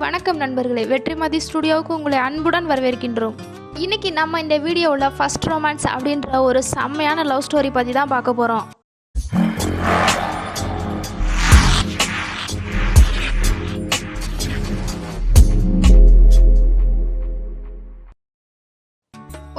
வணக்கம் நண்பர்களே. வெற்றிமதி ஸ்டுடியோவுக்கு உங்களை அன்புடன் வரவேற்கின்றோம். இன்னைக்கு நம்ம இந்த வீடியோவில் ஃபஸ்ட் ரொமான்ஸ் அப்படின்ற ஒரு செம்மையான லவ் ஸ்டோரி பற்றி தான் பார்க்க போகிறோம்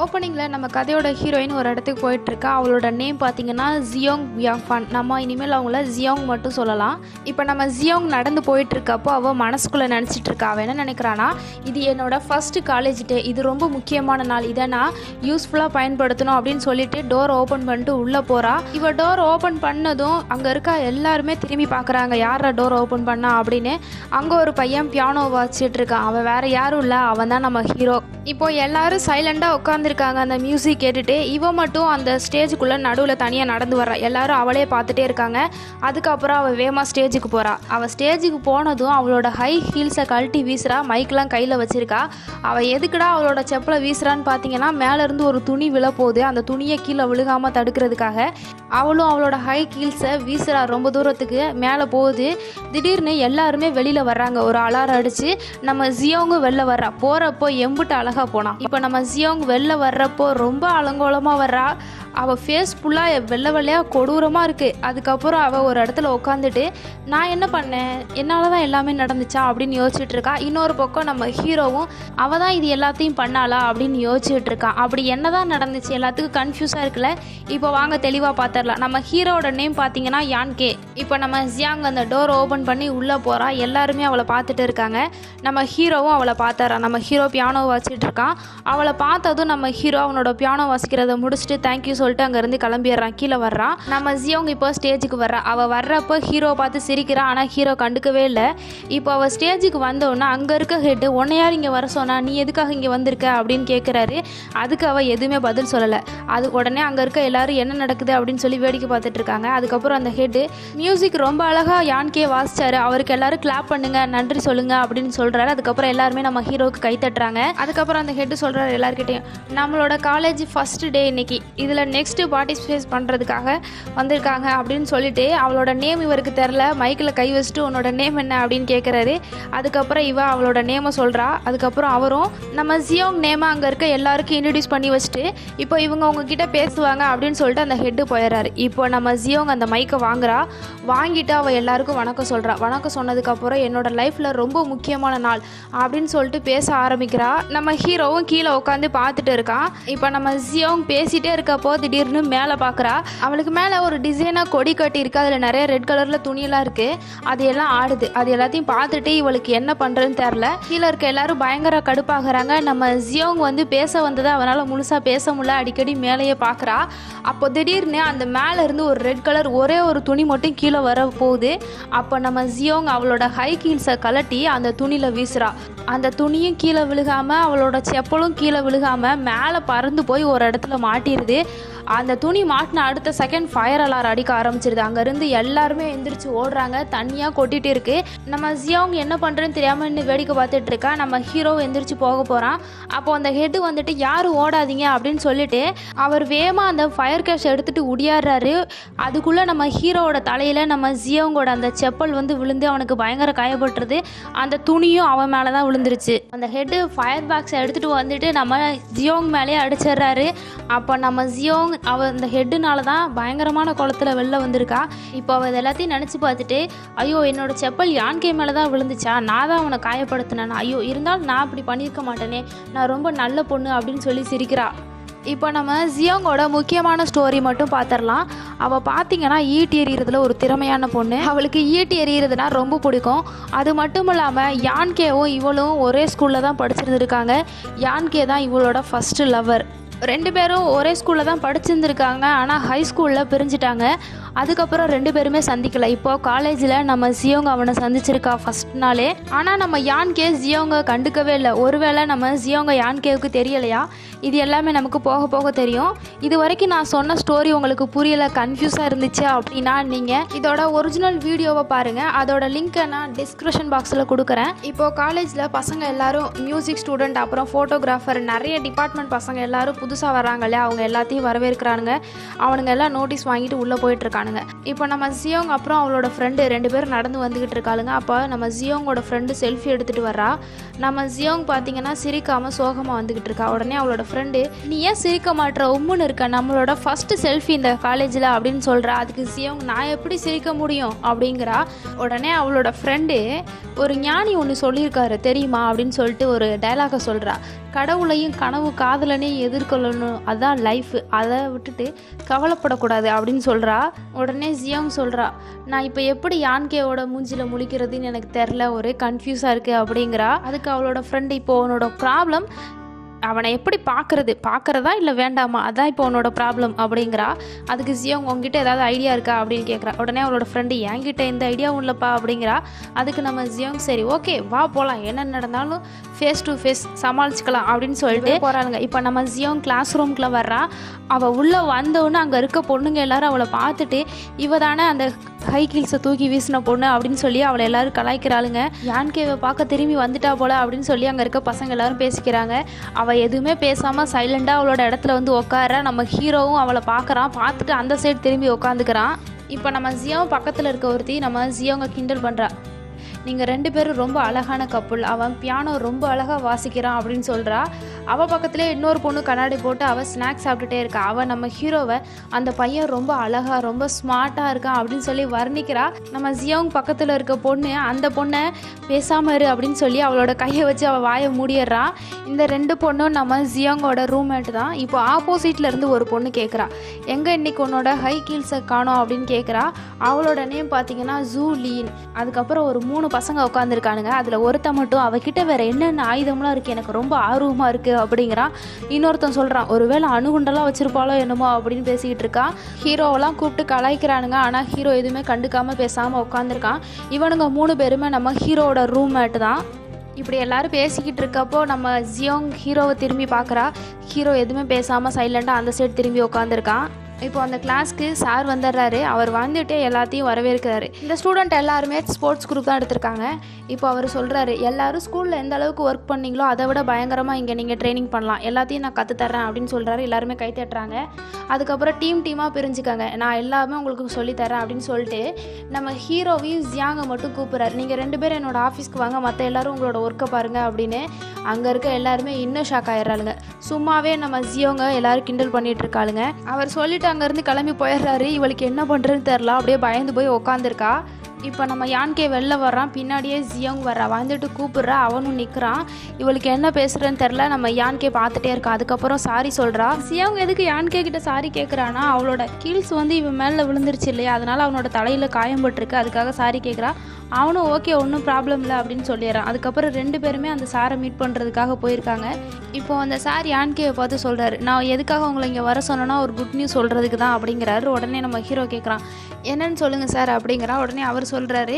ஓப்பனிங்கில் நம்ம கதையோட ஹீரோயின் ஒரு இடத்துக்கு போயிட்டுருக்கா. அவளோட நேம் பார்த்தீங்கன்னா ஜியோங் பியாங்ஃபான் நம்ம இனிமேல் அவங்கள ஜியோங் மட்டும் சொல்லலாம். இப்போ நம்ம ஜியோங் நடந்து போயிட்டுருக்கப்போ அவள் மனசுக்குள்ளே நினச்சிட்டு இருக்கா அவள் என்ன நினைக்கிறானா இது என்னோடய ஃபஸ்ட்டு காலேஜ் டே இது ரொம்ப முக்கியமான நாள். இதை நான் யூஸ்ஃபுல்லாக பயன்படுத்தணும் அப்படின்னு சொல்லிட்டு டோர் ஓப்பன் பண்ணிட்டு உள்ளே போகிறா இவள் டோர் ஓப்பன் பண்ணதும் அங்கே இருக்க எல்லாருமே திரும்பி பார்க்குறாங்க. யாரா டோர் ஓப்பன் பண்ணா அப்படின்னு. அங்கே ஒரு பையன் பியானோ வாசிச்சுட்டு இருக்கான் அவன் யாரும் இல்லை. அவன் தான் நம்ம ஹீரோ இப்போ எல்லாரும் சைலண்டாக உட்காந்து உட்காந்துருக்காங்க அந்த மியூசிக் கேட்டுட்டு இவ மட்டும் அந்த ஸ்டேஜுக்குள்ளே நடுவில் தனியாக நடந்து வர்றா. எல்லாரும் அவளே பார்த்துட்டே இருக்காங்க. அதுக்கப்புறம் அவள் வேகமாக ஸ்டேஜுக்கு போகிறா அவள் ஸ்டேஜுக்கு போனதும் அவளோட ஹை ஹீல்ஸை கழட்டி வீசுறா. மைக்கெலாம் கையில் வச்சுருக்கா. அவள் எதுக்குடா அவளோட செப்பலை வீசுறான்னு பார்த்தீங்கன்னா மேலேருந்து ஒரு துணி விழப்போகுது அந்த துணியை கீழே விழுகாமல் தடுக்கிறதுக்காக அவளும் அவளோட ஹை ஹீல்ஸை வீசுறா ரொம்ப தூரத்துக்கு மேலே போகுது. திடீர்னு எல்லாருமே வெளியில் வர்றாங்க. ஒரு அலாரம் அடித்து நம்ம ஜியோங்கு வெளில வர்றா. போகிறப்போ எம்புட்டு அழகாக போனான் இப்போ நம்ம ஜியோங் வெளில வர்றப்போ ரொம்ப அலங்கோலமாக வர்றா. அவள் ஃபேஸ் ஃபுல்லாக வெள்ளை வெள்ளையாக கொடூரமாக இருக்குது அதுக்கப்புறம் அவள் ஒரு இடத்துல உட்காந்துட்டு நான் என்ன பண்ணேன்? என்னால் தான் எல்லாமே நடந்துச்சா? அப்படின்னு யோசிச்சுட்டு இருக்கா. இன்னொரு பக்கம் நம்ம ஹீரோவும் அவள் தான் இது எல்லாத்தையும் பண்ணாளா? அப்படின்னு யோசிச்சுட்டு இருக்கான் அப்படி என்ன தான் நடந்துச்சு எல்லாத்துக்கும் கன்ஃபியூஸாக இருக்குல்ல? இப்போ வாங்க தெளிவாக பார்த்துடலாம் நம்ம ஹீரோவோட நேம் பார்த்தீங்கன்னா யான்கே. இப்போ நம்ம ஜியாங் அந்த டோர் ஓப்பன் பண்ணி உள்ளே போகிறா எல்லாருமே அவளை பார்த்துட்டு இருக்காங்க. நம்ம ஹீரோவும் அவளை பார்த்துறான் நம்ம ஹீரோ பியானோ வாசிச்சுட்டு இருக்கான். அவளை பார்த்ததும் நம்ம ஹீரோ அவனோட பியானோ வாசிக்கிறத முடிச்சுட்டு தேங்க்யூ சொல்லிட்டு அங்கேருந்து கிளம்பிடுறான். கீழே வர்றான். நம்ம ஜியோங் இப்போ ஸ்டேஜுக்கு வர்றா. அவள் வர்றப்போ ஹீரோ பார்த்து சிரிக்கிறான் ஆனால் ஹீரோ கண்டுக்கவே இல்லை. இப்போ அவள் ஸ்டேஜுக்கு வந்தோடனே அங்கே இருக்க ஹெட்டு உன்னை யார் இங்கே வர சொன்னா நீ எதுக்காக இங்கே வந்திருக்க அப்படின்னு கேட்குறாரு அதுக்கு அவள் எதுவுமே பதில் சொல்லலை. அது உடனே அங்கே இருக்க எல்லாரும் என்ன நடக்குது அப்படின்னு சொல்லி வேடிக்கை பார்த்துட்டு இருக்காங்க. அதுக்கப்புறம் அந்த ஹெட்டு மியூசிக் ரொம்ப அழகாக யான்கே வாசிச்சாரு. அவருக்கு எல்லாரும் கிளாப் பண்ணுங்க நன்றி சொல்லுங்க அப்படின்னு சொல்கிறாரு அதுக்கப்புறம் எல்லாருமே நம்ம ஹீரோவுக்கு கை தட்டுறாங்க. அதுக்கப்புறம் அந்த ஹெட்டு சொல்கிறாரு எல்லாருக்கிட்டையும் நம்மளோட காலேஜ் ஃபர்ஸ்ட் டே இன்னைக்கு. இதில் நெக்ஸ்ட்டு பார்ட்டிசிபேட் பண்ணுறதுக்காக வந்திருக்காங்க அப்படின்னு சொல்லிட்டு அவளோட நேம் இவருக்கு தெரில மைக்கில் கை வச்சுட்டு உன்னோட நேம் என்ன அப்படின்னு கேட்குறாரு அதுக்கப்புறம் இவ அவளோட நேமை சொல்கிறா அதுக்கப்புறம் அவரும் நம்ம ஜியோங் நேமை அங்கே இருக்க எல்லாருக்கும் இன்ட்ரடியூஸ் பண்ணி வச்சுட்டு இப்போ இவங்க உங்ககிட்ட பேசுவாங்க அப்படின்னு சொல்லிட்டு அந்த ஹெட்டு போயிடுறாரு. இப்போ நம்ம ஜியோங் அந்த மைக்கை வாங்குறா. வாங்கிட்டு அவள் எல்லாருக்கும் வணக்கம் சொல்கிறா வணக்கம் சொன்னதுக்கப்புறம் என்னோட லைஃப்பில் ரொம்ப முக்கியமான நாள் அப்படின்னு சொல்லிட்டு பேச ஆரம்பிக்கிறா. நம்ம ஹீரோவும் கீழே உட்காந்து பார்த்துட்டு இருக்கான் இப்போ நம்ம ஜியோங் பேசிகிட்டே இருக்கப்போ திடீர்னு மேலே பார்க்குறா அவளுக்கு மேலே ஒரு டிசைனாக கொடி கட்டி இருக்கு அதில் நிறைய ரெட் கலரில் துணியெல்லாம் இருக்குது அது எல்லாம் ஆடுது. அது எல்லாத்தையும் பார்த்துட்டு இவளுக்கு என்ன பண்ணுறதுன்னு தெரில கீழே இருக்க எல்லாரும் பயங்கர கடுப்பாகிறாங்க. நம்ம ஜியோங் வந்து பேச வந்ததை அவனால் முழுசாக பேச முடியல. அடிக்கடி மேலேயே பார்க்குறா அப்போ திடீர்னு அந்த மேலே இருந்து ஒரு ரெட் கலர் ஒரே ஒரு துணி மட்டும் கீழே வர போகுது. அப்போ நம்ம ஜியோங் அவளோட ஹை ஹீல்ஸை கலட்டி அந்த துணியில் வீசுறா. அந்த துணியும் கீழே விழுகாமல் அவளோட செப்பலும் கீழே விழுகாமல் மேலே பறந்து போய் ஒரு இடத்துல மாட்டிடுது அந்த துணி மாட்டின அடுத்த செகண்ட் ஃபயர் அலாரம் அடிக்க ஆரம்பிச்சிருது. அங்கேருந்து எல்லாருமே எந்திரிச்சு ஓடுறாங்க. தண்ணியாக கொட்டிட்டு இருக்கு. நம்ம ஜியாவுங்க என்ன பண்ணுறேன்னு தெரியாமல் இன்னும் வேடிக்கை பார்த்துட்டு இருக்கா? நம்ம ஹீரோ எந்திரிச்சு போக போகிறான் அப்போ அந்த ஹெட்டு வந்துட்டு யாரும் ஓடாதீங்க? அப்படின்னு சொல்லிட்டு அவர் வேகமாக அந்த ஃபயர் கேஷ் எடுத்துகிட்டு உடியாடுறாரு. அதுக்குள்ளே நம்ம ஹீரோவோட தலையில் நம்ம ஜியோங்கோட அந்த செப்பல் வந்து விழுந்து அவனுக்கு பயங்கர காயப்பட்டுருது. அந்த துணியும் அவன் மேலே தான் விழுந்துருச்சு. அந்த ஹெட்டு ஃபயர் பாக்ஸை எடுத்துகிட்டு வந்துட்டு நம்ம ஜியோங் மேலேயே அடிச்சிடுறாரு. அப்போ நம்ம ஜியோங் அவள் அந்த ஹெட்டுனால தான் பயங்கரமான குளத்துல வெளில வந்திருக்கா. இப்போ அவள் இது எல்லாத்தையும் நினச்சி பார்த்துட்டு ஐயோ என்னோட செப்பல் யான்கே மேலே தான் விழுந்துச்சா? நான் தான் அவனை காயப்படுத்தினேன்? ஐயோ இருந்தாலும் நான் அப்படி பண்ணியிருக்க மாட்டேனே. நான் ரொம்ப நல்ல பொண்ணு அப்படின்னு சொல்லி சிரிக்கிறா. இப்போ நம்ம ஜியோங்கோட முக்கியமான ஸ்டோரி மட்டும் பார்த்துடலாம் அவள் பார்த்தீங்கன்னா ஈட்டி எறிகிறதுல ஒரு திறமையான பொண்ணு. அவளுக்கு ஈட்டி எறிகிறதுனா ரொம்ப பிடிக்கும். அது மட்டும் இல்லாமல் யான்கேவும் இவளும் ஒரே ஸ்கூலில் தான் படிச்சிருந்துருக்காங்க. யான்கே தான் இவளோட ஃபஸ்ட்டு லவர் ரெண்டு பேரும் ஒரே ஸ்கூலில் தான் படிச்சிருந்துருக்காங்க. ஆனால் ஹை ஸ்கூலில் பிரிஞ்சுட்டாங்க. அதுக்கப்புறம் ரெண்டு பேருமே சந்திக்கல. இப்போ காலேஜில் நம்ம ஜியோங்க அவனை சந்திச்சிருக்கா ஃபர்ஸ்ட் நாளே. ஆனால் நம்ம யான்கே ஜியோங்க கண்டுக்கவே இல்லை. ஒருவேளை நம்ம ஜியோங்க யான்கேவுக்கு தெரியலையா? இது எல்லாமே நமக்கு போக போக தெரியும். இது வரைக்கும் நான் சொன்ன ஸ்டோரி உங்களுக்கு புரியலை கன்ஃபியூஸாக இருந்துச்சு அப்படின்னா நீங்கள் இதோட ஒரிஜினல் வீடியோவை பாருங்கள் அதோட லிங்க்கை நான் டிஸ்கிரிப்ஷன் பாக்ஸில் கொடுக்குறேன். இப்போ காலேஜில் பசங்க எல்லாரும் மியூசிக் ஸ்டூடெண்ட் அப்புறம் ஃபோட்டோகிராஃபர் நிறைய டிபார்ட்மெண்ட் பசங்க எல்லாரும் புதுசாக வராங்களே அவங்க எல்லாத்தையும் வரவேற்கிறானுங்க. அவனுங்க எல்லாம் நோட்டீஸ் வாங்கிட்டு உள்ளே போயிட்டுருக்காங்க இருக்கானுங்க. இப்போ நம்ம ஜியோங் அப்புறம் அவளோட ஃப்ரெண்டு ரெண்டு பேரும் நடந்து வந்துக்கிட்டு இருக்காளுங்க. அப்போ நம்ம ஜியோங்கோட ஃப்ரெண்டு செல்ஃபி எடுத்துகிட்டு வர்றா. நம்ம ஜியோங் பார்த்தீங்கன்னா சிரிக்காமல் சோகமாக வந்துக்கிட்டு இருக்கா. உடனே அவளோட ஃப்ரெண்டு நீ ஏன் சிரிக்க மாட்டுற உம்முன்னு இருக்க. நம்மளோட ஃபஸ்ட்டு செல்ஃபி இந்த காலேஜில் அப்படின்னு சொல்கிறா அதுக்கு ஜியோங் நான் எப்படி சிரிக்க முடியும்? அப்படிங்கிறா. உடனே அவளோட ஃப்ரெண்டு ஒரு ஞானி ஒன்று சொல்லியிருக்காரு தெரியுமா? அப்படின்னு சொல்லிட்டு ஒரு டைலாகை சொல்கிறா கடவுளையும் கனவு காதலனையும் எதிர்கொள்ளணும். அதான் லைஃப் அதை விட்டுட்டு கவலைப்படக்கூடாது அப்படின்னு சொல்கிறா உடனே ஜியோங் சொல்கிறா நான் இப்போ எப்படி யான்கேவோட மூஞ்சியில் முழிக்கிறதுன்னு எனக்கு தெரில ஒரே கன்ஃபியூஸாக இருக்குது அப்படிங்கிறா. அதுக்கு அவளோட ஃப்ரெண்டு இப்போ உன்னோட ப்ராப்ளம் அவனை எப்படி பார்க்கறது? பார்க்கறதா இல்லை வேண்டாமா? அதான் இப்போ உன்னோட ப்ராப்ளம் அப்படிங்கிறா? அதுக்கு ஜியோங் உங்ககிட்ட ஏதாவது ஐடியா இருக்கா அப்படின்னு கேட்குறா உடனே அவளோட ஃப்ரெண்டு என்கிட்ட எந்த ஐடியாவும் இல்லைப்பா அப்படிங்கிறா. அதுக்கு நம்ம ஜியோங் சரி ஓகே வா போகலாம் என்ன நடந்தாலும் ஃபேஸ் டு ஃபேஸ் சமாளிச்சுக்கலாம் அப்படின்னு சொல்லிட்டு போகிறாளுங்க இப்போ நம்ம ஜியோங் கிளாஸ் ரூம்குள்ளே வர்றா. அவள் உள்ளே வந்தோடனே அங்கே இருக்க பொண்ணுங்க எல்லாரும் அவளை பார்த்துட்டு இவ தானே அந்த ஹை ஹீல்ஸை தூக்கி வீசின பொண்ணு அப்படின்னு சொல்லி அவளை எல்லாரும் கலாய்க்கிறாளுங்க. யான்கேவை பார்க்க திரும்பி வந்துட்டா போல அப்படின்னு சொல்லி அங்கே இருக்க பசங்க எல்லாரும் பேசிக்கிறாங்க. அவள் எதுவுமே பேசாமல் சைலண்டாக அவளோட இடத்துல வந்து உட்கார நம்ம ஹீரோவும் அவளை பார்க்குறான். பார்த்துட்டு அந்த சைடு திரும்பி உட்காந்துக்கிறான் இப்போ நம்ம ஜியோவும் பக்கத்தில் இருக்க ஒருத்தி நம்ம ஜியோங்க கிண்டல் பண்ணுறா நீங்கள் ரெண்டு பேரும் ரொம்ப அழகான கப்புள் அவன் பியானோ ரொம்ப அழகாக வாசிக்கிறான் அப்படின்னு சொல்கிறா அவள் பக்கத்துலேயே இன்னொரு பொண்ணு கண்ணாடி போட்டு அவள் ஸ்நாக்ஸ் சாப்பிட்டுட்டே இருக்கா. அவள் நம்ம ஹீரோவை அந்த பையன் ரொம்ப அழகாக ரொம்ப ஸ்மார்ட்டாக இருக்கான் அப்படின்னு சொல்லி வர்ணிக்கிறா. நம்ம ஜியோங் பக்கத்தில் இருக்க பொண்ணு அந்த பொண்ணை பேசாமல் இரு அப்படின்னு சொல்லி அவளோட கையை வச்சு அவள் வாயை மூடிடுறா. இந்த ரெண்டு பொண்ணும் நம்ம ஜியோங்கோட ரூம்மேட் தான். இப்போ ஆப்போசிட்டில் இருந்து ஒரு பொண்ணு கேட்குறா எங்கே இன்னைக்கு உன்னோட ஹை கீல்ஸை காணோம் அப்படின்னு கேட்குறா அவளோட நேம் பார்த்தீங்கன்னா ஜூ லீன் அதுக்கப்புறம் ஒரு மூணு பசங்க உட்காந்துருக்கானுங்க அதில் ஒருத்த மட்டும் அவகிட்ட வேற என்னென்ன ஆயுதம்லாம் இருக்குது எனக்கு ரொம்ப ஆர்வமாக இருக்குது அப்படிங்கிறான் இன்னொருத்தன் சொல்கிறான் ஒருவேளை அணுகுண்டெல்லாம் வச்சிருப்பாளோ என்னமோ அப்படின்னு பேசிக்கிட்டு இருக்கான் ஹீரோவெல்லாம் கூப்பிட்டு கலாய்க்கிறானுங்க. ஆனால் ஹீரோ எதுவுமே கண்டுக்காமல் பேசாமல் உட்காந்துருக்கான் இவனுங்க மூணு பேருமே நம்ம ஹீரோவோட ரூம்மேட்டு தான். இப்படி எல்லாரும் பேசிக்கிட்டு இருக்கப்போ நம்ம ஜியோங் ஹீரோவை திரும்பி பார்க்குறா ஹீரோ எதுவுமே பேசாமல் சைலண்டாக அந்த சைடு திரும்பி உட்காந்துருக்கான் இப்போ அந்த கிளாஸ்க்கு சார் வந்துடுறாரு. அவர் வந்துட்டே எல்லாத்தையும் வரவேற்கிறாரு. இந்த ஸ்டூடெண்ட் எல்லாருமே ஸ்போர்ட்ஸ் குரூப் தான் எடுத்திருக்காங்க. இப்போ அவர் சொல்கிறாரு எல்லாரும் ஸ்கூலில் எந்த அளவுக்கு ஒர்க் பண்ணீங்களோ அதை விட பயங்கரமாக இங்கே நீங்கள் ட்ரைனிங் பண்ணலாம். எல்லாத்தையும் நான் கற்றுத்தரேன் அப்படின்னு சொல்கிறாரு எல்லாருமே கை தட்டுறாங்க. அதுக்கப்புறம் டீம் டீமாக பிரிஞ்சுக்காங்க. நான் எல்லாமே உங்களுக்கு சொல்லித்தரேன் அப்படின்னு சொல்லிட்டு நம்ம ஹீரோவையும் ஜியாங்கை மட்டும் கூப்பிட்றாரு. நீங்கள் ரெண்டு பேரும் என்னோட ஆஃபீஸ்க்கு வாங்க மற்ற எல்லாரும் உங்களோட ஒர்க்கை பாருங்கள் அப்படின்னு அங்கே இருக்க எல்லாருமே இன்னும் ஷாக் ஆயிடுறாளுங்க. சும்மாவே நம்ம ஜியோங்க எல்லாரும் கிண்டல் பண்ணிட்டு இருக்காளுங்க. அவர் சொல்லிட்டு அங்கேருந்து கிளம்பி போயிடுறாரு. இவளுக்கு என்ன பண்ணுறதுன்னு தெரில அப்படியே பயந்து போய் உக்காந்துருக்கா. இப்போ நம்ம யான்கே வெளில வர்றான். பின்னாடியே ஜியோங் வர்றா. வந்துட்டு கூப்பிட்றா. அவனும் நிற்கிறான் இவளுக்கு என்ன பேசுகிறேன்னு தெரில நம்ம யான்கே பார்த்துட்டே இருக்கா. அதுக்கப்புறம் சாரி சொல்கிறா ஜியோங் எதுக்கு யான்கே கிட்ட சாரி கேட்குறான்னா அவளோட கீல்ஸ் வந்து இவன் மேலே விழுந்துருச்சு இல்லையா? அதனால் அவனோட தலையில் காயம் பட்டிருக்கு. அதுக்காக சாரி கேட்குறா அவனும் ஓகே ஒன்றும் ப்ராப்ளம் இல்லை அப்படின்னு சொல்லிடுறான். அதுக்கப்புறம் ரெண்டு பேருமே அந்த சாரை மீட் பண்ணுறதுக்காக போயிருக்காங்க. இப்போ அந்த சார் யான்கேவை பார்த்து சொல்கிறாரு நான் எதுக்காக உங்களை இங்கே வர சொன்னேன்னா ஒரு குட் நியூஸ் சொல்கிறதுக்கு தான் அப்படிங்கிறாரு. உடனே நம்ம ஹீரோ கேட்குறான் என்னன்னு சொல்லுங்கள் சார் அப்படிங்கிறா உடனே அவர் சொல்கிறாரு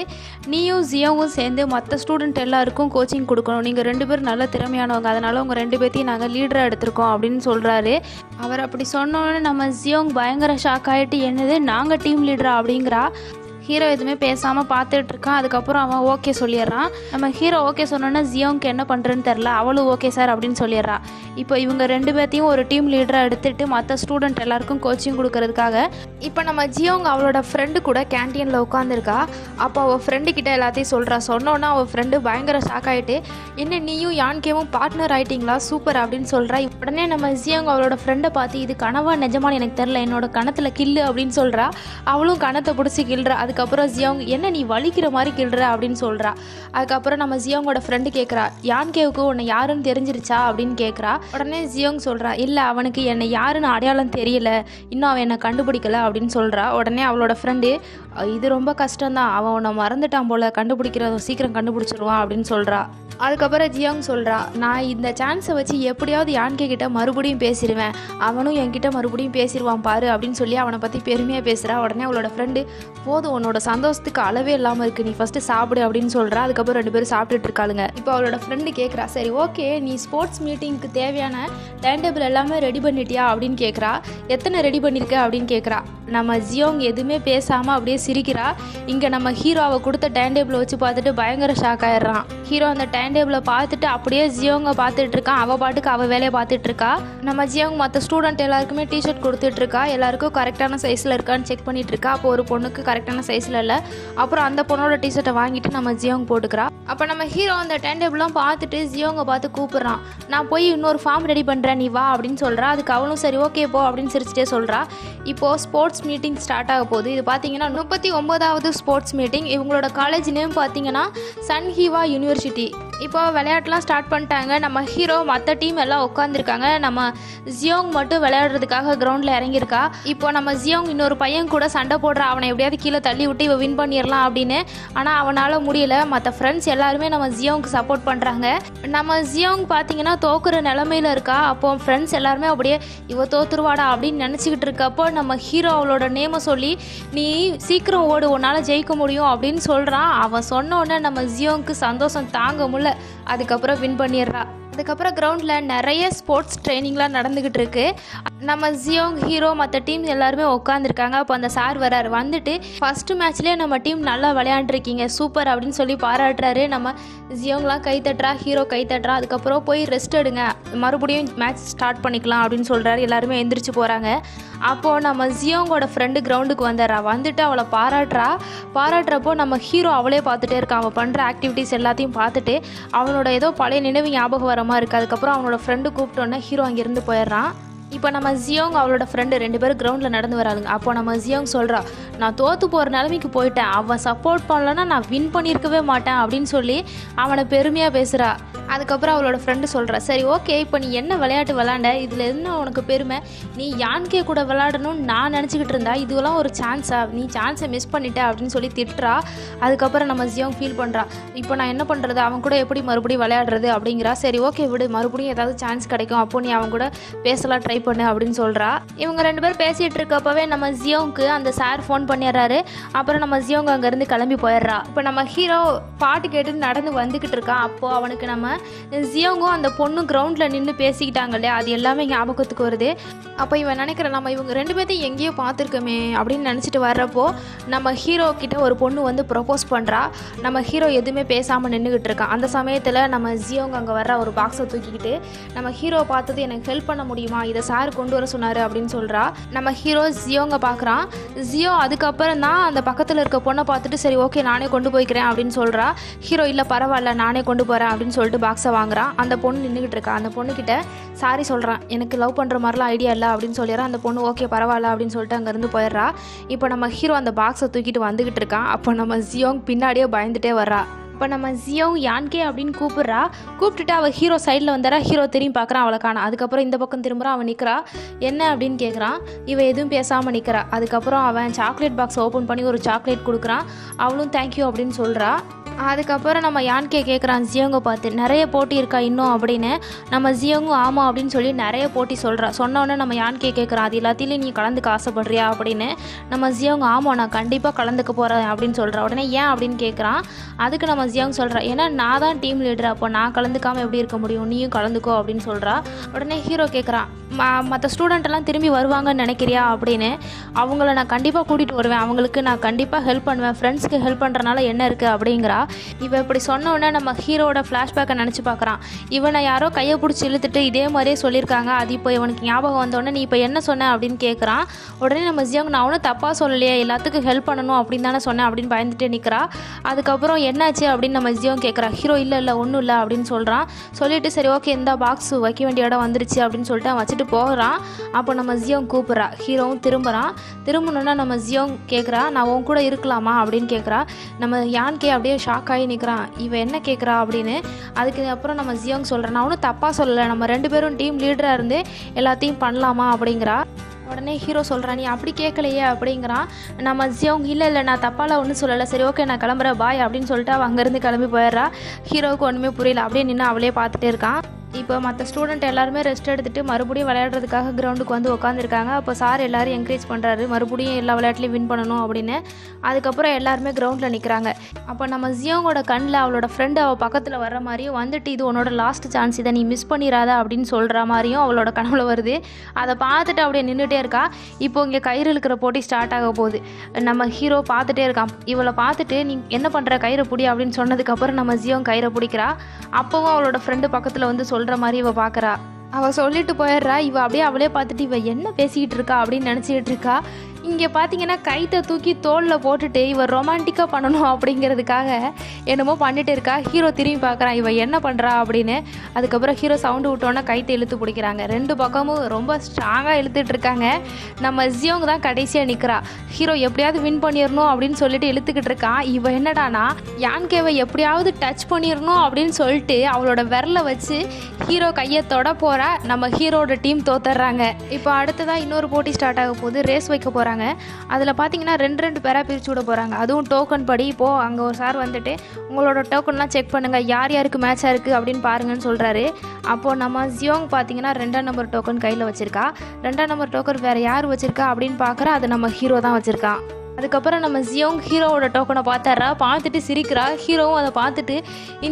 நீயும் ஜியோவும் சேர்ந்து மற்ற ஸ்டூடெண்ட் எல்லாருக்கும் கோச்சிங் கொடுக்கணும். நீங்கள் ரெண்டு பேரும் நல்ல திறமையானவங்க. அதனால் உங்கள் ரெண்டு பேர்த்தையும் நாங்கள் லீடராக எடுத்திருக்கோம் அப்படின்னு சொல்கிறாரு அவர் அப்படி சொன்னோன்னே நம்ம ஜியோங் பயங்கர ஷாக் ஆகிட்டு என்னது நாங்கள் டீம் லீடரா அப்படிங்கிறா. ஹீரோ எதுவுமே பேசாமல் பார்த்துட்டு இருக்கான். அதுக்கப்புறம் அவன் ஓகே சொல்லிடுறான். நம்ம ஹீரோ ஓகே சொன்னோன்னா ஜியோங்க்கு என்ன பண்ணுறேன்னு தெரில அவளும் ஓகே சார் அப்படின்னு சொல்லிடுறா இப்போ இவங்க ரெண்டு பேர்த்தையும் ஒரு டீம் லீடராக எடுத்துட்டு மற்ற ஸ்டூடெண்ட் எல்லாருக்கும் கோச்சிங் கொடுக்கறதுக்காக இப்போ நம்ம ஜியோங் அவளோட ஃப்ரெண்டு கூட கேன்டீனில் உட்காந்துருக்கா அப்போ அவள் ஃப்ரெண்டு கிட்ட எல்லாத்தையும் சொல்கிறா சொன்னோன்னா அவள் ஃப்ரெண்டு பயங்கர ஷாக் ஆகிட்டு என்ன நீயும் யான்கேவும் பார்ட்னர் ஆகிட்டிங்களா சூப்பர் அப்படின்னு சொல்கிறா உடனே நம்ம ஜியோங் அவளோட ஃப்ரெண்டை பார்த்து இது கனவா? நிஜமான எனக்கு தெரில என்னோட கணத்தில் கில்லு அப்படின்னு சொல்கிறா அவளும் கணத்தை பிடிச்சி கிள்றா. அதுக்கப்புறம் ஜியோங் என்ன நீ வலிக்கிற மாதிரி கிள்ற? அப்படின்னு சொல்கிறா அதுக்கப்புறம் நம்ம ஜியோங்கோட ஃப்ரெண்டு கேட்குறா யான்கேவுக்கு உன்னை யாருன்னு தெரிஞ்சிருச்சா? அப்படின்னு கேட்குறா உடனே ஜியோங் சொல்கிறா இல்லை அவனுக்கு என்னை யாருன்னு அடையாளம் தெரியல. இன்னும் அவன் என்னை கண்டுபிடிக்கல அப்படின்னு சொல்கிறா உடனே அவளோட ஃப்ரெண்டு இது ரொம்ப கஷ்டம்தான். அவன் உன்னை மறந்துட்டான் போல. கண்டுபிடிக்கிறத சீக்கிரம் கண்டுபிடிச்சிருவான் அப்படின்னு சொல்கிறா அதுக்கப்புறம் ஜியோங் சொல்கிறா நான் இந்த சான்ஸை வச்சு எப்படியாவது யான்கே கிட்ட மறுபடியும் பேசிடுவேன் அவனும் என்கிட்ட மறுபடியும் பேசிடுவான் பாரு அப்படின்னு சொல்லி அவனை பற்றி பெருமையாக பேசுகிறா உடனே அவளோட ஃப்ரெண்டு போதும் உன்னோட சந்தோஷத்துக்கு அளவே இல்லாமல் இருக்குது நீ ஃபஸ்ட்டு சாப்பிடு அப்படின்னு சொல்கிறா அதுக்கப்புறம் ரெண்டு பேரும் சாப்பிட்டுட்டு இருக்காளுங்க. இப்போ அவளோட ஃப்ரெண்டு கேட்குறா சரி ஓகே நீ ஸ்போர்ட்ஸ் மீட்டிங்க்கு தேவையான டைம் டேபிள் எல்லாமே ரெடி பண்ணிட்டியா? அப்படின்னு கேட்குறா எத்தனை ரெடி பண்ணியிருக்க அப்படின்னு கேட்குறா நம்ம ஜியோங் எதுவுமே பேசாமல் அப்படியே சிரிக்கிறா. இங்கே நம்ம ஹீரோ அவள் கொடுத்த டைம் டேபிளை வச்சு பார்த்துட்டு பயங்கர ஷாக் ஆயிடுறான். ஹீரோ அந்த டைம் டேபிளை பார்த்துட்டு அப்படியே ஜியோங்க பார்த்துட்டு இருக்கான் அவள் பாட்டுக்கு அவள் வேலையை பார்த்துட்டு இருக்கா. நம்ம ஜியோங் மற்ற ஸ்டூடெண்ட் எல்லாருக்குமே டிஷர்ட் கொடுத்துட்டு இருக்கா. எல்லாருக்கும் கரெக்டான சைஸில் இருக்கான்னு செக் பண்ணிட்டு இருக்கா. அப்போ ஒரு பொண்ணுக்கு கரெக்டான சைஸில் இல்லை. அப்புறம் அந்த பொண்ணோட டிஷர்ட்டை வாங்கிட்டு நம்ம ஜியோங் போட்டுக்கிறா. அப்போ நம்ம ஹீரோ அந்த டைம் டேபிள்லாம் பார்த்துட்டு ஜியோங்க பார்த்து கூப்பிட்றான். நான் போய் இன்னொரு ஃபார்ம் ரெடி பண்ணுறேன் நீ வா அப்படின்னு சொல்கிறா அதுக்கு அவளும் சரி ஓகே போ அப்படின்னு சிரிச்சிட்டே சொல்கிறா இப்போது ஸ்போர்ட்ஸ் மீட்டிங் ஸ்டார்ட் ஆக போகுது. இது பார்த்தீங்கன்னா முப்பத்தி ஒன்பதாவது ஸ்போர்ட்ஸ் மீட்டிங். இவங்களோட காலேஜ் நேம் பார்த்தீங்கன்னா சன் ஹீவா யூனிவர்சிட்டி இப்போ விளையாட்டுலாம் ஸ்டார்ட் பண்ணிட்டாங்க. நம்ம ஹீரோ மற்ற டீம் எல்லாம் உட்காந்துருக்காங்க நம்ம ஜியோங் மட்டும் விளையாடுறதுக்காக கிரவுண்டில் இறங்கியிருக்கா. இப்போ நம்ம ஜியோங் இன்னொரு பையன் கூட சண்டை போடுற. அவனை எப்படியாவது கீழே தள்ளி விட்டு இவன் வின் பண்ணிடலாம் அப்படின்னு. ஆனால் அவனால் முடியல. மற்ற ஃப்ரெண்ட்ஸ் எல்லாருமே நம்ம ஜியோங்க்கு சப்போர்ட் பண்ணுறாங்க நம்ம ஜியோங் பார்த்தீங்கன்னா தோக்குற நிலமையில இருக்கா. அப்போ ஃப்ரெண்ட்ஸ் எல்லாருமே அப்படியே இவ தோத்துருவாடா அப்படின்னு நினச்சிக்கிட்டு இருக்கப்போ நம்ம ஹீரோ அவளோட நேமை சொல்லி நீ சீக்கிரம் ஓடு. உன்னால் ஜெயிக்க முடியும் அப்படின்னு சொல்கிறான் அவன் சொன்ன உடனே நம்ம ஜியோங்க்கு சந்தோஷம் தாங்க முடியல. அதுக்கப்புறம் வின் பண்ணிடுறா. அதுக்கப்புறம் கிரவுண்டில் நிறைய ஸ்போர்ட்ஸ் ட்ரைனிங்லாம் நடந்துக்கிட்டு இருக்கு. நம்ம ஜியோங் ஹீரோ மற்ற டீம் எல்லாருமே உட்காந்துருக்காங்க அப்போ அந்த சார் வரார். வந்துட்டு ஃபஸ்ட்டு மேட்ச்லேயே நம்ம டீம் நல்லா விளையாண்டுருக்கீங்க. சூப்பர் அப்படின்னு சொல்லி பாராட்டுறாரு. நம்ம ஜியோங்லாம் கை தட்டுறா ஹீரோ கை தட்டுறா. அதுக்கப்புறம் போய் ரெஸ்ட் எடுங்க. மறுபடியும் மேட்ச் ஸ்டார்ட் பண்ணிக்கலாம் அப்படின்னு சொல்கிறாரு எல்லாருமே எந்திரிச்சு போகிறாங்க அப்போது நம்ம ஜியோங்கோட ஃப்ரெண்டு கிரவுண்டுக்கு வந்துடுறா வந்துட்டு அவளை பாராட்டுறா. பாராட்டுறப்போ நம்ம ஹீரோ அவளே பார்த்துட்டே இருக்கான். அவள் பண்ணுற ஆக்டிவிட்டீஸ் எல்லாத்தையும் பார்த்துட்டு அவனோட ஏதோ பழைய நினைவு ஞாபகம் வர மாதிரி இருக்குது அதுக்கப்புறம் அவனோட ஃப்ரெண்டு கூப்பிட்டோன்னே ஹீரோ அங்கேருந்து போயிடுறான் இப்போ நம்ம ஜியோங் அவளோட ஃப்ரெண்டு ரெண்டு பேரும் கிரவுண்டில் நடந்து வராளுங்க. அப்போ நம்ம ஜியோங் சொல்கிறா நான் தோற்று போகிற நிலைமைக்கு போயிட்டேன். அவன் சப்போர்ட் பண்ணலன்னா நான் வின் பண்ணியிருக்கவே மாட்டேன். அப்படின்னு சொல்லி அவனை பெருமையாக பேசுகிறா அதுக்கப்புறம் அவளோட ஃப்ரெண்டு சொல்கிறா சரி ஓகே இப்போ நீ என்ன விளையாட்டு விளாண்ட? இதில் என்ன உனக்கு பெருமை? நீ யான்கே கூட விளாடணும்னு நான் நினச்சிக்கிட்டு இருந்தா இதுவெல்லாம் ஒரு சான்ஸா நீ சான்ஸை மிஸ் பண்ணிட்ட அப்படின்னு சொல்லி திட்டுறா. அதுக்கப்புறம் நம்ம ஜியோங் ஃபீல் பண்ணுறா இப்போ நான் என்ன பண்ணுறது அவன் கூட எப்படி மறுபடியும் விளையாடுறது? அப்படிங்கிறா. சரி ஓகே விடு. மறுபடியும் ஏதாவது சான்ஸ் கிடைக்கும். அப்போ நீ அவன் கூட பேசலாம் ட்ரை பண்ணு அப்படின்னு சொல்கிறா இவங்க ரெண்டு பேரும் பேசிகிட்டு இருக்கப்பவே நம்ம ஜியோங்க்கு அந்த சார் ஃபோன் பண்ணிடுறாரு. அப்புறம் நம்ம ஜியோங்க அங்கேருந்து கிளம்பி போயிடுறா. இப்போ நம்ம ஹீரோ பாட்டு கேட்டு நடந்து வந்துக்கிட்டு இருக்கான் அப்போது அவனுக்கு நம்ம ஜியோங்கும் அந்த பொண்ணும் கிரவுண்டில் நின்று பேசிக்கிட்டாங்க இல்லையா அது எல்லாமே ஞாபகத்துக்கு வருது. அப்போ இவன் நினைக்கிறேன் நம்ம இவங்க ரெண்டு பேர்த்தையும் எங்கேயோ பார்த்துருக்கோமே அப்படின்னு நினச்சிட்டு வர்றப்போ நம்ம ஹீரோ கிட்ட ஒரு பொண்ணு வந்து ப்ரொப்போஸ் பண்ணுறா நம்ம ஹீரோ எதுவுமே பேசாமல் நின்றுக்கிட்டு இருக்கான் அந்த சமயத்தில் நம்ம ஜியோங்க அங்கே வர்ற ஒரு பாக்ஸை தூக்கிக்கிட்டு நம்ம ஹீரோ பார்த்தது எனக்கு ஹெல்ப் பண்ண முடியுமா? இதை சார் கொண்டு வர சொன்னார் அப்படின்னு சொல்கிறா நம்ம ஹீரோ ஜியோங்க பார்க்குறான். ஜியோ அதுக்கப்புறம் தான் அந்த பக்கத்தில் இருக்க பொண்ணை பார்த்துட்டு சரி ஓகே நானே கொண்டு போய்க்கிறேன் அப்படின்னு சொல்கிறா ஹீரோ இல்லை பரவாயில்ல நானே கொண்டு போகிறேன் அப்படின்னு சொல்லிட்டு பாக்ஸை வாங்குறான். அந்த பொண்ணு நின்றுக்கிட்டு இருக்கா. அந்த பொண்ணுக்கிட்ட சாரி சொல்கிறான் எனக்கு லவ் பண்ணுற மாதிரிலாம் ஐடியா இல்லை அப்படின்னு சொல்லிடுறான் அந்த பொண்ணு ஓகே பரவாயில்ல அப்படின்னு சொல்லிட்டு அங்கேருந்து போயிடுறா. இப்போ நம்ம ஹீரோ அந்த பாக்ஸை தூக்கிட்டு வந்துக்கிட்டு இருக்கான். அப்போ நம்ம ஜியோங் பின்னாடியே பயந்துட்டே வர்றா. இப்போ நம்ம ஜியோங் யான்கே அப்படின்னு கூப்பிட்றா. கூப்பிட்டுட்டு அவள் ஹீரோ சைடில் வந்தாரா ஹீரோ திரும்பி பார்க்குறான் அவளை காணா. அதுக்கப்புறம் இந்த பக்கம் திரும்புகிறான் அவன் நிற்கிறா என்ன? அப்படின்னு கேட்குறான் இவன் எதுவும் பேசாமல் நிற்கிறா அதுக்கப்புறம் அவன் சாக்லேட் பாக்ஸ் ஓப்பன் பண்ணி ஒரு சாக்லேட் கொடுக்குறான். அவளும் தேங்க்யூ அப்படின்னு சொல்கிறா அதுக்கப்புறம் நம்ம யான்கே கேட்குறான் ஜியோங்க பார்த்து நிறைய போட்டி இருக்கா இன்னும்? அப்படின்னு நம்ம ஜியோங்கும் ஆமாம் அப்படின்னு சொல்லி நிறைய போட்டி சொல்கிறா சொன்னோன்னே நம்ம யான்கே கேட்குறான் அது எல்லாத்திலையும் நீ கலந்துக்க ஆசைப்படுறியா? அப்படின்னு நம்ம ஜியோங்க ஆமாம் நான் கண்டிப்பாக கலந்துக்க போகிறேன் அப்படின்னு சொல்கிறா உடனே ஏன்? அப்படின்னு கேட்குறான் அதுக்கு நம்ம ஜியோங் சொல்கிறா ஏன்னா நான் தான் டீம் லீடர் அப்போ நான் கலந்துக்காமல் எப்படி இருக்க முடியும்? நீயும் கலந்துக்கோ அப்படின்னு சொல்கிறா உடனே ஹீரோ கேட்குறான் மற்ற ஸ்டூடெண்ட்டெல்லாம் திரும்பி வருவாங்கன்னு நினைக்கிறியா? அப்படின்னு அவங்கள நான் கண்டிப்பாக கூட்டிகிட்டு வருவேன். அவங்களுக்கு நான் கண்டிப்பாக ஹெல்ப் பண்ணுவேன். ஃப்ரெண்ட்ஸ்க்கு ஹெல்ப் பண்ணுறனால என்ன இருக்குது அப்படிங்கிறா. இவன் இப்படி சொன்ன உடனே நம்ம ஹீரோட ஃப்ளாஷ்பேக்கை நினச்சி பார்க்குறான். இவனை யாரோ கையை பிடிச்சி இழுத்துட்டு இதே மாதிரியே சொல்லியிருக்காங்க. அது இப்போ இவனுக்கு ஞாபகம் வந்தோடனே நீ இப்போ என்ன சொன்ன அப்படின்னு கேட்குறான் உடனே நம்ம ஜியோங் நான் ஒன்றும் தப்பாக சொல்லலையே எல்லாத்துக்கும் ஹெல்ப் பண்ணணும் அப்படின்னு தானே சொன்னேன் அப்படின்னு பயந்துட்டு நிற்கிறா அதுக்கப்புறம் என்னாச்சு அப்படின்னு நம்ம ஜியோங் கேட்குறா ஹீரோ இல்லை இல்லை ஒன்றும் இல்லை அப்படின்னு சொல்கிறான் சொல்லிட்டு சரி ஓகே இந்த பாக்ஸ் வைக்க வேண்டிய இடம் வந்துருச்சு அப்படின்னு சொல்லிட்டு அவன் வச்சுட்டு போகிறான். அப்போ நம்ம ஜியோங் கூப்பிட்றா. ஹீரோவும் திரும்புகிறான் திரும்பணுன்னா நம்ம ஜியோங் கேட்குறா நான் உன் கூட இருக்கலாமா? அப்படின்னு கேட்குறா நம்ம யான்கே அப்படியே ஷாக் ஆகி நிற்கிறான். இவன் என்ன கேட்குறா அப்படின்னு அதுக்கு அப்புறம் நம்ம ஜியோங் சொல்கிறேன் நான் ஒன்றும் தப்பாக சொல்லலை. நம்ம ரெண்டு பேரும் டீம் லீடராக இருந்து எல்லாத்தையும் பண்ணலாமா? அப்படிங்கிறா. உடனே ஹீரோ சொல்கிறான் நீ அப்படி கேட்கலையே அப்படிங்கிறான். நம்ம ஜியோங் இல்லை இல்லை நான் தப்பால ஒன்றும் சொல்லலை. சரி ஓகே நான் கிளம்புறேன். பாய் அப்படின்னு சொல்லிட்டு அவள் அங்கேருந்து கிளம்பி போயிடுறா. ஹீரோவுக்கு ஒன்றுமே புரியல. அப்படியே நின்று அவளே பார்த்துட்டே இருக்கான். இப்போ மற்ற ஸ்டூடெண்ட் எல்லாருமே ரெஸ்ட் எடுத்துட்டு மறுபடியும் விளையாடுறதுக்காக கிரவுண்டுக்கு வந்து உட்காந்துருக்காங்க அப்போ சார் எல்லாரும் என்கரேஜ் பண்ணுறாரு மறுபடியும் எல்லா விளையாட்டுலையும் வின் பண்ணணும் அப்படின்னு. அதுக்கப்புறம் எல்லாருமே கிரவுண்டில் நிற்கிறாங்க அப்போ நம்ம ஜியோங்கோட கண்ணில் அவளோட ஃப்ரெண்டு அவள் பக்கத்தில் வர்ற மாதிரியும் வந்துட்டு இது உன்னோட லாஸ்ட் சான்ஸ் இதை நீ மிஸ் பண்ணிடாத அப்படின்னு சொல்கிற மாதிரியும் அவளோட கனவுல வருது. அதை பார்த்துட்டு அப்படியே நின்றுட்டே இருக்கா. இப்போ இங்கே கயிறு இழுக்கிற போட்டி ஸ்டார்ட் ஆக போகுது. நம்ம ஹீரோ பார்த்துட்டே இருக்கான். இவளை பார்த்துட்டு நீ என்ன பண்ணுற கயிறை பிடி அப்படின்னு சொன்னதுக்கப்புறம் நம்ம ஜியோங் கயிறை பிடிக்கிறா. அப்போவும் அவளோட ஃப்ரெண்டு பக்கத்தில் வந்து சொல் சொல்கிற மாதிரி இவ பார்க்குறா அவள் சொல்லிட்டு போயிடுறா. இவ அப்படியே அவளே பார்த்துட்டு இவள் என்ன பேசிக்கிட்டு இருக்கா அப்படின்னு நினச்சிக்கிட்டு இருக்கா. இங்கே பார்த்தீங்கன்னா கைத்தை தூக்கி தோளில் போட்டுட்டு இவர் ரொமான்டிக்காக பண்ணணும் அப்படிங்கிறதுக்காக என்னமோ பண்ணிட்டு இருக்கா. ஹீரோ திரும்பி பார்க்குறான் இவன் என்ன பண்ணுறா அப்படின்னு. அதுக்கப்புறம் ஹீரோ சவுண்டு விட்டோன்னா கைத்தை இழுத்து பிடிக்கிறாங்க. ரெண்டு பக்கமும் ரொம்ப ஸ்ட்ராங்காக இழுத்துட்டு இருக்காங்க. நம்ம ஜியோங்க தான் கடைசியாக நிற்கிறா ஹீரோ எப்படியாவது வின் பண்ணிடணும் அப்படின்னு சொல்லிட்டு இழுத்துக்கிட்டு இருக்கான். இவன் என்னடானா யான்கேவை எப்படியாவது டச் பண்ணிடணும் அப்படின்னு சொல்லிட்டு அவளோட விரலை வச்சு ஹீரோ கையை தொட போகிறா நம்ம ஹீரோட டீம் தோத்துறாங்க இப்போ அடுத்ததாக இன்னொரு போட்டி ஸ்டார்ட் ஆக போகுது. ரேஸ் வைக்க போகிறாங்க அதில் பார்த்தீங்கன்னா ரெண்டு ரெண்டு பேராக பிரித்து விட போகிறாங்க அதுவும் டோக்கன் படி. இப்போது அங்கே ஒரு சார் வந்துட்டு உங்களோட டோக்கன்லாம் செக் பண்ணுங்கள் யார் யாருக்கு மேட்சாக இருக்குது அப்படின்னு பாருங்கன்னு சொல்கிறாரு அப்போது நம்ம ஜியோங் பார்த்தீங்கன்னா ரெண்டாம் நம்பர் டோக்கன் கையில் வச்சுருக்கா. ரெண்டாம் நம்பர் டோக்கன் வேறு யார் வச்சுருக்கா அப்படின்னு பார்க்குற அது நம்ம ஹீரோ தான் வச்சுருக்கான் அதுக்கப்புறம் நம்ம ஜியோங் ஹீரோவோட டோக்கனை பார்த்தாரா? பார்த்துட்டு சிரிக்கிறா. ஹீரோவும் அதை பார்த்துட்டு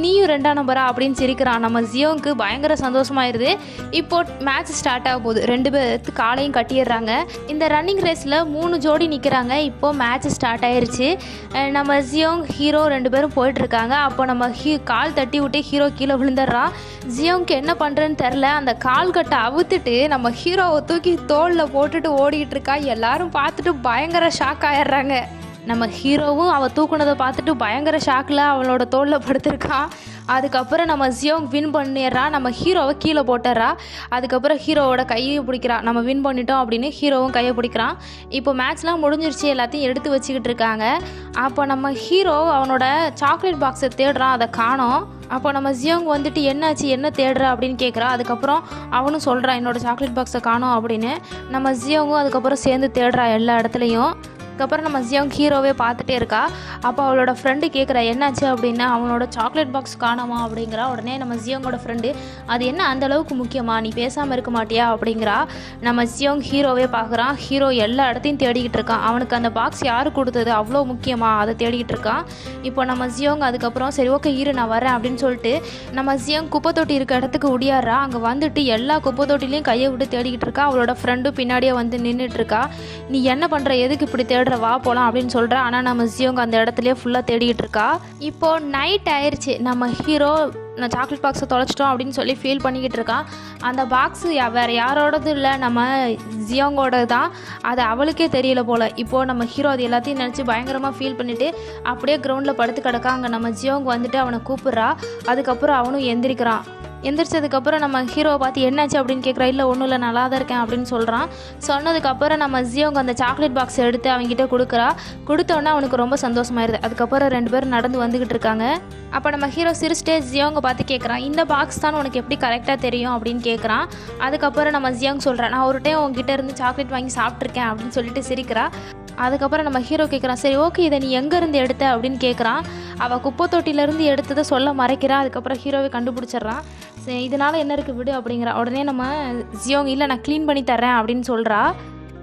நீயும் ரெண்டாம் நம்பரா அப்படின்னு சிரிக்கிறான். நம்ம ஜியோங்க்கு பயங்கர சந்தோஷமாயிருது. இப்போ மேட்ச் ஸ்டார்ட் ஆக போகுது. ரெண்டு பேர்த்து காலையும் கட்டிடுறாங்க. இந்த ரன்னிங் ரேஸில் மூணு ஜோடி நிற்கிறாங்க இப்போ மேட்ச் ஸ்டார்ட் ஆயிருச்சு. நம்ம ஜியோங் ஹீரோ ரெண்டு பேரும் போயிட்டுருக்காங்க அப்போ நம்ம ஹீ கால் தட்டி விட்டு ஹீரோ கீழே விழுந்துடுறான். ஜியோங்க்கு என்ன பண்ணுறேன்னு தெரில அந்த கால் கட்டை அவுத்துட்டு நம்ம ஹீரோவை தூக்கி தோளில் போட்டுட்டு ஓடிட்டு இருக்கா. எல்லாரும் பார்த்துட்டு பயங்கர ஷாக் ஆயிடுறாங்க. நம்ம ஹீரோவும் அவள் தூக்குனதை பார்த்துட்டு பயங்கர ஷாக்கில் அவளோட தோளில் படுத்திருக்கான் அதுக்கப்புறம் நம்ம ஜியோங் வின் பண்ணிடுறா. நம்ம ஹீரோவை கீழே போட்டுறா அதுக்கப்புறம் ஹீரோவோட கையை பிடிக்கிறா. நம்ம வின் பண்ணிட்டோம் அப்படின்னு ஹீரோவும் கையை பிடிக்கிறான். இப்போ மேட்ச்லாம் முடிஞ்சிருச்சு. எல்லாத்தையும் எடுத்து வச்சுக்கிட்டு இருக்காங்க. அப்போ நம்ம ஹீரோ அவனோட சாக்லேட் பாக்ஸை தேடுறான். அதை காணோம். அப்போ நம்ம ஜியோங் வந்துட்டு என்னாச்சு? என்ன தேடுற? அப்படின்னு கேட்குறா அதுக்கப்புறம் அவனும் சொல்கிறான் என்னோட சாக்லேட் பாக்ஸை காணோம் அப்படின்னு. நம்ம ஜியோங்கும் அதுக்கப்புறம் சேர்ந்து தேடுறா எல்லா இடத்துலையும். அதுக்கப்புறம் நம்ம ஜியோங் ஹீரோவே பார்த்துட்டே இருக்கா. அப்போ அவளோட ஃப்ரெண்டு கேட்குறா என்னாச்சு? அப்படின்னா அவனோட சாக்லேட் பாக்ஸ் காணாமா? அப்படிங்கிறா. உடனே நம்ம ஜியோங்கோட ஃப்ரெண்டு அது என்ன அந்த அளவுக்கு முக்கியமா? நீ பேசாமல் இருக்க மாட்டியா? அப்படிங்கிறா. நம்ம ஜியோங் ஹீரோவே பார்க்குறான் ஹீரோ எல்லா இடத்தையும் தேடிக்கிட்டு இருக்கான். அவனுக்கு அந்த பாக்ஸ் யார் கொடுத்தது? அவ்வளோ முக்கியமா? அதை தேடிக்கிட்டு இருக்கான். இப்போ நம்ம ஜியோங் அதுக்கப்புறம் சரி ஓகே இரு நான் வரேன் அப்படின்னு சொல்லிட்டு நம்ம ஜியோங் குப்பை தொட்டி இருக்க இடத்துக்கு ஒடியாடுறா அங்கே வந்துட்டு எல்லா குப்பை தொட்டிலையும் கையை விட்டு தேடிக்கிட்டு இருக்கா. அவளோட ஃப்ரெண்டும் பின்னாடியே வந்து நின்றுட்டு இருக்கா. நீ என்ன பண்ணுற எதுக்கு இப்படி தேடு தேடுற வா போகலாம் அப்படின்னு சொல்கிறா ஆனால் நம்ம ஜியோங்க அந்த இடத்துலயே ஃபுல்லாக தேடிக்கிட்டு இருக்கா. இப்போ நைட் ஆயிடுச்சு நம்ம ஹீரோ நான் சாக்லேட் பாக்ஸை தொலைச்சிட்டோம் அப்படின்னு சொல்லி ஃபீல் பண்ணிக்கிட்டு இருக்கான் அந்த பாக்ஸு வேறு யாரோடது இல்லை. நம்ம ஜியோங்கோட தான். அது அவளுக்கே தெரியல போல். இப்போது நம்ம ஹீரோ அது எல்லாத்தையும் நினச்சி பயங்கரமாக ஃபீல் பண்ணிவிட்டு அப்படியே கிரவுண்டில் படுத்து கிடக்கா அங்கே நம்ம ஜியோங்க வந்துட்டு அவனை கூப்பிட்றா. அதுக்கப்புறம் அவனும் எந்திரிக்கிறான். எந்திரிச்சதுக்கப்புறம் நம்ம ஹீரோவை பார்த்து என்னாச்சு? அப்படின்னு கேட்குறா இல்லை ஒன்றும் இல்லை நல்லா தான் இருக்கேன் அப்படின்னு சொல்கிறான் சொன்னதுக்கப்புறம் நம்ம ஜியோங்க அந்த சாக்லேட் பாக்ஸ் எடுத்து அவங்ககிட்ட கொடுக்குறா. கொடுத்தோன்னே அவனுக்கு ரொம்ப சந்தோஷமாயிருது. அதுக்கப்புறம் ரெண்டு பேரும் நடந்து வந்துக்கிட்டு இருக்காங்க. அப்போ நம்ம ஹீரோ சிரிச்சிட்டே ஜியோங்க பார்த்து கேட்குறான் இந்த பாக்ஸ் தான் உனக்கு எப்படி கரெக்டாக தெரியும்? அப்படின்னு கேட்குறான் அதுக்கப்புறம் நம்ம ஜியோங் சொல்கிறான் நான் ஒரு டைம் உங்ககிட்ட இருந்து சாக்லேட் வாங்கி சாப்பிட்ருக்கேன் அப்படின்னு சொல்லிட்டு சிரிக்கிறா. அதுக்கப்புறம் நம்ம ஹீரோ கேட்குறான் சரி ஓகே இதை நீ எங்கேருந்து எடுத்த? அப்படின்னு கேட்குறான் அவள் குப்பை தொட்டியிலேருந்து எடுத்ததை சொல்ல மறைக்கிறா. அதுக்கப்புறம் ஹீரோவை கண்டுபிடிச்சிட்றான். இதனால் என்ன இருக்குது விடு அப்படிங்கிறா உடனே நம்ம ஜியோங் இல்லை நான் க்ளீன் பண்ணி தரேன் அப்படின்னு சொல்கிறா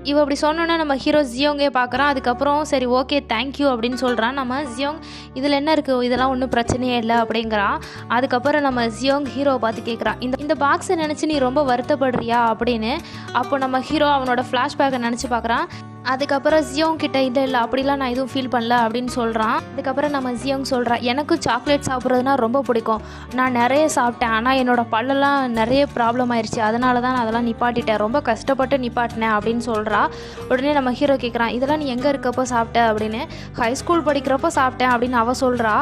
இவ அப்படி சொன்னோன்னே நம்ம ஹீரோ ஜியோங்கே பார்க்குறான் அதுக்கப்புறம் சரி ஓகே தேங்க்யூ அப்படின்னு சொல்கிறான் நம்ம ஜியோங் இதில் என்ன இருக்குது இதெல்லாம் ஒன்றும் பிரச்சனையே இல்லை அப்படிங்கிறான் அதுக்கப்புறம் நம்ம ஜியோங் ஹீரோவை பார்த்து கேட்குறான் இந்த இந்த பாக்ஸை நினச்சி நீ ரொம்ப வருத்தப்படுறியா? அப்படின்னு. அப்போ நம்ம ஹீரோ அவனோட ஃப்ளாஷ்பேக்கை நினச்சி பார்க்குறான் அதுக்கப்புறம் ஜியோங் கிட்ட இல்லை இல்லை அப்படிலாம் நான் எதுவும் ஃபீல் பண்ணல அப்படின்னு சொல்கிறான் அதுக்கப்புறம் நம்ம ஜியோங் சொல்கிறா எனக்கும் சாக்லேட் சாப்பிட்றதுனா ரொம்ப பிடிக்கும். நான் நிறைய சாப்பிட்டேன் ஆனால் என்னோட பல்லெல்லாம் நிறைய ப்ராப்ளம் ஆயிடுச்சு அதனால தான் நான் அதெல்லாம் நிப்பாட்டிட்டேன். ரொம்ப கஷ்டப்பட்டு நிப்பாட்டினேன் அப்படின்னு சொல்கிறா உடனே நம்ம ஹீரோ கேட்குறான் இதெல்லாம் நீ எங்கே இருக்கப்போ சாப்பிட்ட? அப்படின்னு. ஹை ஸ்கூல் படிக்கிறப்போ சாப்பிட்டேன் அப்படின்னு அவள் சொல்கிறா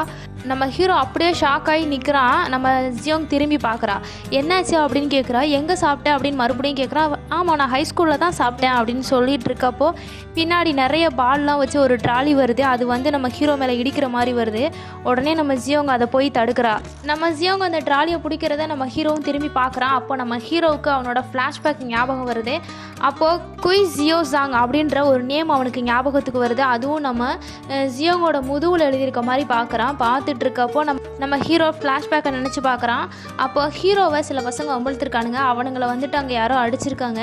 நம்ம ஹீரோ அப்படியே ஷாக் ஆகி நிற்கிறான் நம்ம ஜியோங் திரும்பி பார்க்குறா என்னாச்சு? அப்படின்னு கேட்குறா எங்கே சாப்பிட்டேன் அப்படின்னு மறுபடியும் கேட்குறா ஆமாம் நான் ஹை ஸ்கூலில் தான் சாப்பிட்டேன் அப்படின்னு சொல்லிட்டு இருக்கப்போ பின்னாடி நிறைய பால்லாம் வச்சு ஒரு ட்ராலி வருது. அது வந்து நம்ம ஹீரோ மேலே இடிக்கிற மாதிரி வருது. உடனே நம்ம ஜியோங்க அதை போய் தடுக்கிறா. நம்ம ஜியோங்க அந்த ட்ராலியை பிடிக்கிறத நம்ம ஹீரோவும் திரும்பி பார்க்குறான். அப்போ நம்ம ஹீரோவுக்கு அவனோட ஃப்ளாஷ்பேக் ஞாபகம் வருது. அப்போது குய் ஜியோ சாங் அப்படின்ற ஒரு நேம் அவனுக்கு ஞாபகத்துக்கு வருது. அதுவும் நம்ம ஜியோங்கோட முதுகில் எழுதியிருக்க மாதிரி பார்க்குறான். பார்த்துட்டு இருக்கப்போ நம்ம நம்ம ஹீரோ ஃப்ளாஷ்பேக்கை நினச்சி பார்க்குறான். அப்போ ஹீரோவை சில பசங்க வம்பிழுத்துருக்கானுங்க அவனுங்களை வந்துட்டு அங்கே யாரோ அடிச்சிருக்காங்க.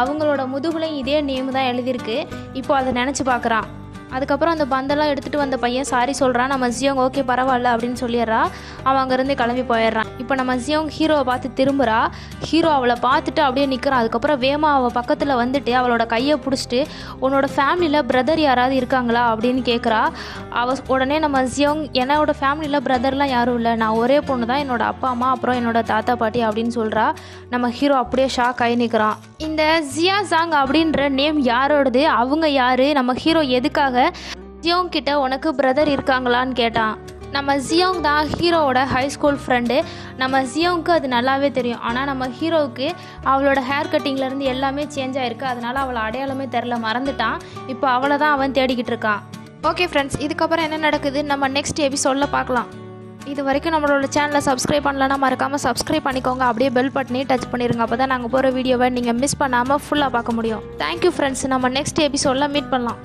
அவங்களோட முதுகுலையும் இதே நேம் தான் எழுதியிருக்கு. இப்போ அதை நினச்சி பார்க்குறான். அதுக்கப்புறம் அந்த பந்தெல்லாம் எடுத்துகிட்டு வந்த பையன் சாரி சொல்கிறான் நம்ம ஜியோங் ஓகே பரவாயில்ல அப்படின்னு சொல்லிடுறா. அவன் அங்கேருந்து கிளம்பி போயிடுறான். இப்போ நம்ம ஜியோங் ஹீரோவை பார்த்து திரும்புகிறா ஹீரோ அவளை பார்த்துட்டு அப்படியே நிற்கிறான் அதுக்கப்புறம் வேமா அவள் பக்கத்தில் வந்துட்டு அவளோட கையை பிடிச்சிட்டு உன்னோட ஃபேமிலியில் பிரதர் யாராவது இருக்காங்களா? அப்படின்னு கேட்குறா அவ உடனே நம்ம ஜியோங் என்னோட ஃபேமிலியில் பிரதர்லாம் யாரும் இல்லை. நான் ஒரே பொண்ணு தான். என்னோட அப்பா அம்மா அப்புறம் என்னோட தாத்தா பாட்டி அப்படின்னு சொல்கிறா நம்ம ஹீரோ அப்படியே ஷாக் ஆகி நிற்கிறான் இந்த ஜியா ஜாங் அப்படின்ற நேம் யாரோடது? அவங்க யார்? நம்ம ஹீரோ எதுக்காக ஜியோங் கிட்ட உனக்கு பிரதர் இருக்காங்களான்னு கேட்டான். நம்ம ஜியோங் தான் ஹீரோவோட ஹை ஸ்கூல் ஃப்ரெண்டு நம்ம ஜியோங்க்கு அது நல்லாவே தெரியும். ஆனால் நம்ம ஹீரோவுக்கு அவளோட ஹேர் கட்டிங்லேருந்து எல்லாமே சேஞ்ச் ஆயிருக்கு. அதனால் அவளை அடையாளமே தெரில மறந்துட்டான். இப்போ அவளை தான் அவன் தேடிக்கிட்டு இருக்கான். ஓகே ஃப்ரெண்ட்ஸ் இதுக்கப்புறம் என்ன நடக்குது? நம்ம நெக்ஸ்ட் எபிசோடில் பார்க்கலாம். இது வரைக்கும் நம்மளோட சேனலை சப்ஸ்கிரைப் பண்ணலன்னா மறக்காமல் சப்ஸ்கிரைப் பண்ணிக்கோங்க. அப்படியே பெல் பட்டனையும் டச் பண்ணிடுங்க அப்போ தான் நாங்கள் போகிற வீடியோவை நீங்கள் மிஸ் பண்ணாமல் ஃபுல்லாக பார்க்க முடியும். தேங்க்யூ ஃப்ரெண்ட்ஸ் நம்ம நெக்ஸ்ட் எபிசோடில் மீட் பண்ணலாம்.